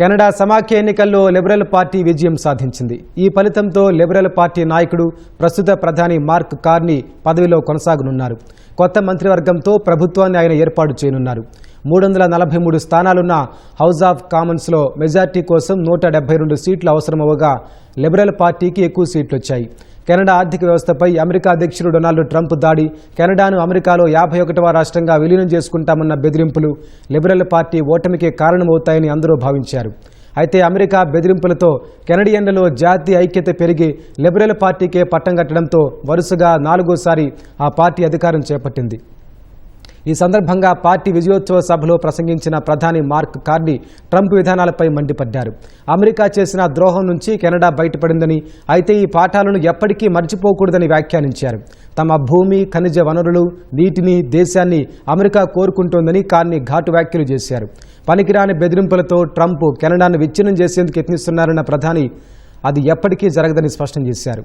Canada సమాఖ్య ఎన్నికల్లో liberal party విజయం సాధించింది. ఈ ఫలితంతో లిబరల్ పార్టీ నాయకుడు ప్రస్తుత ప్రధాని మార్క్ కార్నీ పదవిలో కొనసాగనున్నారు. కొత్త మంత్రివర్గంతో ప్రభుత్వాన్ని ఆయన ఏర్పాటు చేయనున్నారు. మూడు వందల నలభై మూడు స్థానాలున్న హౌస్ ఆఫ్ కామన్స్లో మెజార్టీ కోసం నూట డెబ్బై రెండు సీట్లు అవసరమవగా లిబరల్ పార్టీకి ఎక్కువ సీట్లు వచ్చాయి కెనడా ఆర్థిక వ్యవస్థపై అమెరికా అధ్యక్షుడు డొనాల్డ్ ట్రంప్ దాడి కెనడాను అమెరికాలో యాభై ఒకటవ రాష్ట్రంగా విలీనం చేసుకుంటామన్న బెదిరింపులు లిబరల్ పార్టీ ఓటమికి కారణమవుతాయని అందరూ భావించారు. అయితే అమెరికా బెదిరింపులతో కెనడియన్లలో జాతీయ ఐక్యత పెరిగి లిబరల్ పార్టీకే పట్టం కట్టడంతో వరుసగా నాలుగోసారి ఆ పార్టీ అధికారం చేపట్టింది. ఈ సందర్భంగా పార్టీ విజయోత్సవ సభలో ప్రసంగించిన ప్రధాని మార్క్ కార్నీ ట్రంప్ విధానాలపై మండిపడ్డారు. అమెరికా చేసిన ద్రోహం నుంచి కెనడా బయటపడిందని అయితే ఈ పాఠాలను ఎప్పటికీ మర్చిపోకూడదని వ్యాఖ్యానించారు. తమ భూమి ఖనిజ వనరులు నీటిని దేశాన్ని అమెరికా కోరుకుంటోందని కార్ని ఘాటు వ్యాఖ్యలు చేశారు. పనికిరాని బెదిరింపులతో ట్రంప్ కెనడాను విచ్ఛిన్నం చేసేందుకు యత్నిస్తున్నారన్న ప్రధాని అది ఎప్పటికీ జరగదని స్పష్టం చేశారు.